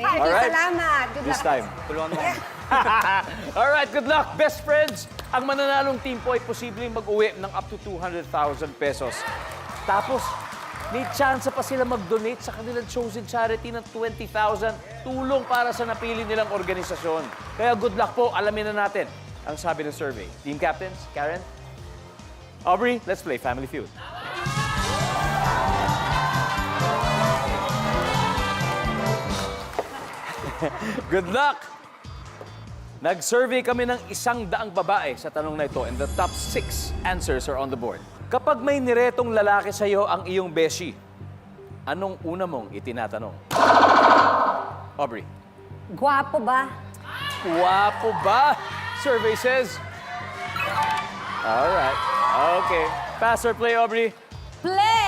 Thank you, Alright. salamat. Good This luck. time. Tulungan mo. Alright, good luck, best friends! Ang mananalong team po ay posibleng mag-uwi ng up to 200,000 pesos. Tapos, may chance pa sila mag-donate sa kanilang chosen charity ng 20,000 tulong para sa napili nilang organisasyon. Kaya good luck po, alamin na natin ang sabi ng survey. Team captains, Karen? Aubrey, let's play Family Feud. Good luck! Nag-survey kami ng isang daang babae sa tanong na ito and the top six answers are on the board. Kapag may niretong lalaki sa iyo ang iyong beshi, anong una mong itinatanong? Aubrey. Gwapo ba? Guwapo ba? Survey says. Alright. Okay. Pass or play, Aubrey? Play!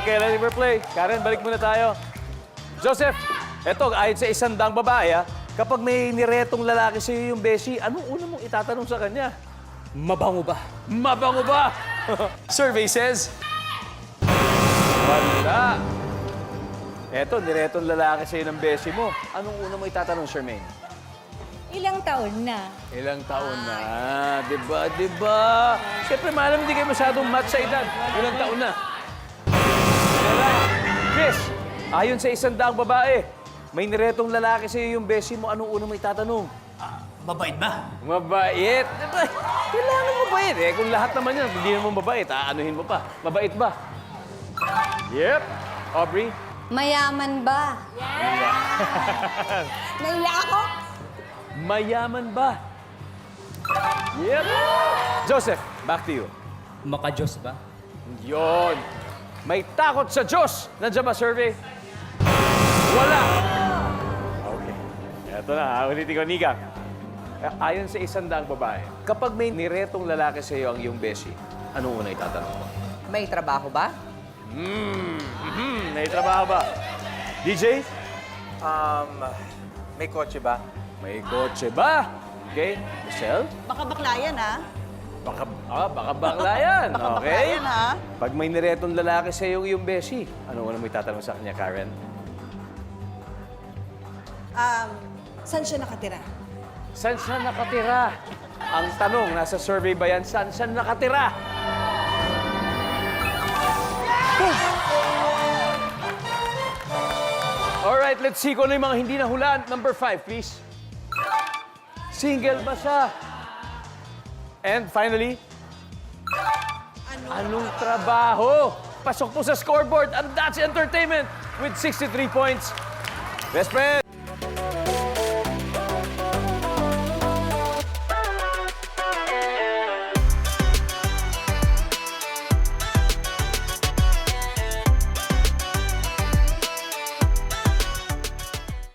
Okay, for play. Karen, balik muna tayo. Joseph, eto, ayon sa isang daang babae, ha, kapag may niretong lalaki sa iyo yung beshi, anong una mong itatanong sa kanya? Mabango ba? Mabango ba? Survey says... Wala. Eto, niretong lalaki sa'yo ng beshi mo. Anong una mo itatanong, Charmaine? Ilang taon na? Ilang taon na? Di ba? Di ba? Siyempre, malam hindi kayo masyadong match sa edad. Ilang taon na? Alright. Chris, ayon sa isang daang babae, may niretong lalaki sa'yo yung beshi mo, anong una mo itatanong? Mabait ba? Mabait. Kailangan mabait eh. Kung lahat naman yan, hindi naman mabait, aanuhin mo pa. Mabait ba? Yep. Aubrey? Mayaman ba? Naiya ako? Mayaman ba? Yep. Joseph, back to you. Makajos ba? Yon. May takot sa Diyos. Nandiyan ba survey? Wala. Eto na, ulitin ko, Nika. Ayon sa isang daang babae, kapag may niretong lalaki sa iyo ang iyong beshi, anong una itatanong mo? May trabaho ba? Hmm, mhm, may trabaho ba? DJ? Um, may kotse ba? May kotse ba? Okay. Michelle? Baka bakla yan, ha? Baka, ah, baka bakla yan. Baka bakla Okay. yan, ha? Pag may niretong lalaki sa iyo yung beshi, ano una mo itatanong sa kanya, Karen? Um, saan siya nakatira? Saan siya nakatira? Ang tanong, nasa survey ba yan? Saan siya nakatira? Alright, let's see kung ano yung mga hindi nahulaan. Number five, please. Single ba siya? And finally, anong trabaho? Pasok po sa scoreboard ang That's Entertainment with 63 points. Best friend!